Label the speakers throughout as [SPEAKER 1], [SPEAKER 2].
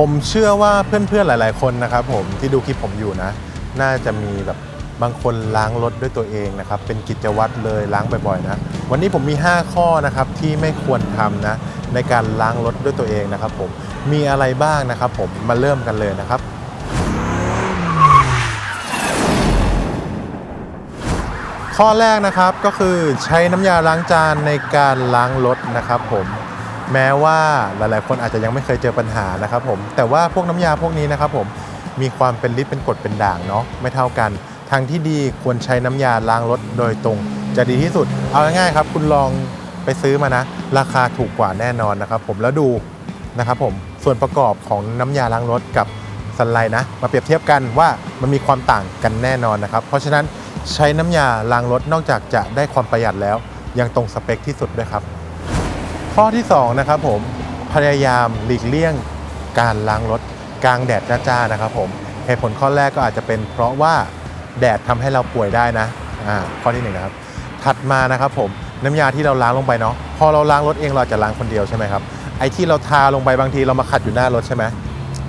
[SPEAKER 1] ผมเชื่อว่าเพื่อนๆหลาย ๆ คนนะครับผมที่ดูคลิปผมอยู่นะ น่าจะมีแบบบางคนล้างรถด้วยตัวเองนะครับ เป็นกิจวัตรเลยล้างบ่อยๆนะ วันนี้ผมมี 5 ข้อนะครับที่ไม่ควรทำนะในการล้างรถด้วยตัวเองนะครับผมมีอะไรบ้างนะครับผมมาเริ่มกันเลยนะครับข้อแรกนะครับก็คือใช้น้ำยาล้างจานในการล้างรถนะครับผม แม้ว่าหลายๆ คนอาจจะยังไม่เคยเจอปัญหานะครับผมแต่ว่าพวกน้ำยาพวกนี้นะครับผมมีความเป็นฤทธิ์เป็นกรดเป็นด่างเนาะไม่เท่ากัน ทางที่ดีควรใช้น้ำยาล้างรถโดยตรง จะดีที่สุด เอาง่ายๆครับคุณลองไปซื้อมานะ ราคาถูกกว่าแน่นอนนะครับผมแล้วดูนะครับผมส่วนประกอบของน้ำยาล้างรถกับสไลด์นะ มาเปรียบเทียบกันว่ามันมีความต่างกันแน่นอนนะครับ เพราะฉะนั้นใช้น้ำยาล้างรถนอกจากจะได้ความประหยัดแล้ว ยังตรงสเปคที่สุดด้วยครับ ข้อที่2นะครับผมพยายามหลีกเลี่ยงการล้างรถกลางแดดจ้าๆนะครับผมเหตุผลข้อแรกก็อาจจะเป็นเพราะว่าแดดทำให้เราป่วยได้นะอ่าข้อที่หนึ่งนะครับถัดมานะครับผมน้ำยาที่เราล้างลงไปเนาะพอเราล้างรถเองเราจะล้างคนเดียวใช่ไหมครับไอ้ที่เราทาลงไปบางทีเรามาขัดอยู่หน้ารถใช่ไหม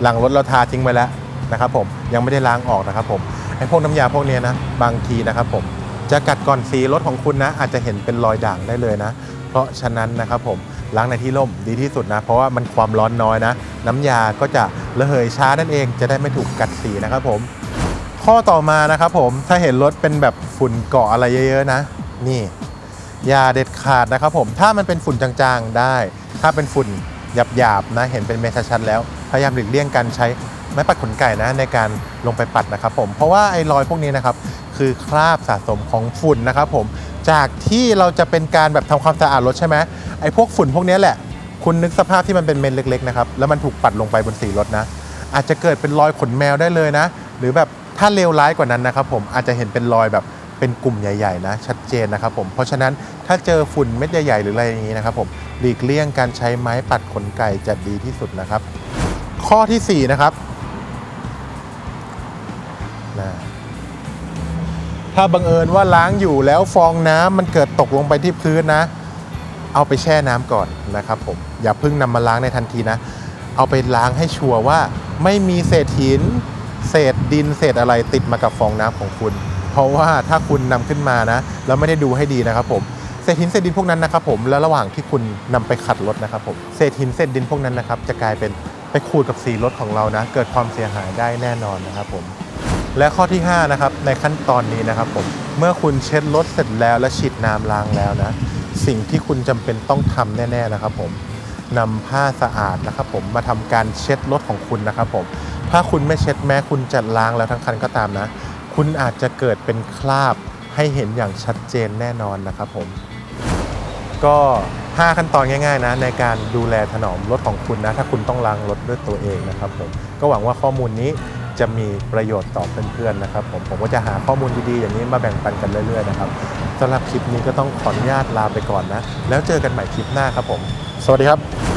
[SPEAKER 1] หลังรถเราทาทิ้งไว้แล้วนะครับผมยังไม่ได้ล้างออกนะครับผมไอ้พวกน้ำยาพวกเนี้ยนะบางทีนะครับผมจะกัดก่อนสีรถของคุณนะอาจจะเห็นเป็นรอยด่างได้เลยนะ เพราะฉะนั้นนะครับผม ล้างในที่ร่มดีที่สุดนะ เพราะว่ามันความร้อนน้อยนะ น้ำยาก็จะระเหยช้านั่นเองจะได้ไม่ถูกกัดสีนะครับผม ข้อต่อมานะครับผมถ้าเห็นรถเป็นแบบฝุ่นเกาะอะไรเยอะๆนะ นี่อย่าเด็ดขาดนะครับผมถ้ามันเป็นฝุ่นจางๆได้ ถ้าเป็นฝุ่นหยาบๆนะเห็นเป็นเมฆชัดแล้วพยายามหลีกเลี่ยงการใช้ไม้ปัดขนไก่นะในการลงไปปัดนะครับผมเพราะว่าไอ้รอยพวกนี้นะครับคือคราบสะสมของฝุ่นนะครับผมจากที่เราจะเป็นการแบบทำความสะอาดรถใช่ไหม ไอ้พวกฝุ่นพวกนี้แหละ คุณนึกสภาพที่มันเป็นเม็ดเล็กๆนะครับแล้วมันถูกปัดลงไปบนสีรถนะ อาจจะเกิดเป็นรอยขนแมวได้เลยนะ หรือแบบถ้าเลวร้ายกว่านั้นนะครับผมอาจจะเห็นเป็นรอยแบบเป็นกลุ่มใหญ่ๆนะชัดเจนนะครับผมเพราะฉะนั้นถ้าเจอฝุ่นเม็ดใหญ่ๆหรืออะไรอย่างนี้นะครับผมหลีกเลี่ยงการใช้ไม้ปัดขนไก่จะดีที่สุดนะครับ ข้อทีสี่4นะครับนะถ้าบังเอิญว่าล้างอยู่แล้วฟองน้ำมันเกิดตกลงไปที่พื้นนะ เอาไปแช่น้ำก่อนนะครับผมอย่าเพิ่งนำมาล้างในทันทีนะ เอาไปล้างให้ชัวร์ว่าไม่มีเศษหิน เศษดินเศษอะไรติดมากับฟองน้ำของคุณ เพราะว่าถ้าคุณนำขึ้นมานะแล้วไม่ได้ดูให้ดีนะครับผมเศษหินเศษดินพวกนั้นนะครับผมแล้วระหว่างที่คุณนำไปขัดรถนะครับผมเศษหินเศษดินพวกนั้นนะครับจะกลายเป็นไปขูดกับสีรถของเรานะ เกิดความเสียหายได้แน่นอนนะครับผมและข้อที่5นะครับในขั้นตอนนี้นะครับผมเมื่อคุณเช็ดรถเสร็จแล้วและฉีดน้ำล้างแล้วนะ สิ่งที่คุณจำเป็นต้องทำแน่ ๆนะครับผมนำผ้าสะอาดนะครับผมมาทำการเช็ดรถของคุณนะครับผมถ้าคุณไม่เช็ดแม้คุณจะล้างแล้วทั้งคันก็ตามนะ คุณอาจจะเกิดเป็นคราบให้เห็นอย่างชัดเจนแน่นอนนะครับผม ก็ 5 ขั้นตอนง่ายๆนะในการดูแลถนอมรถของคุณนะ ถ้าคุณต้องล้างรถด้วยตัวเองนะครับผม ก็หวังว่าข้อมูลนี้ จะมีประโยชน์ต่อเพื่อนๆนะครับผมผมก็จะหาข้อมูลดีๆอย่างนี้มาแบ่งปันกันเรื่อยๆนะครับสำหรับคลิปนี้ก็ต้องขออนุญาตลาไปก่อนนะ แล้วเจอกันใหม่คลิปหน้าครับผม สวัสดีครับ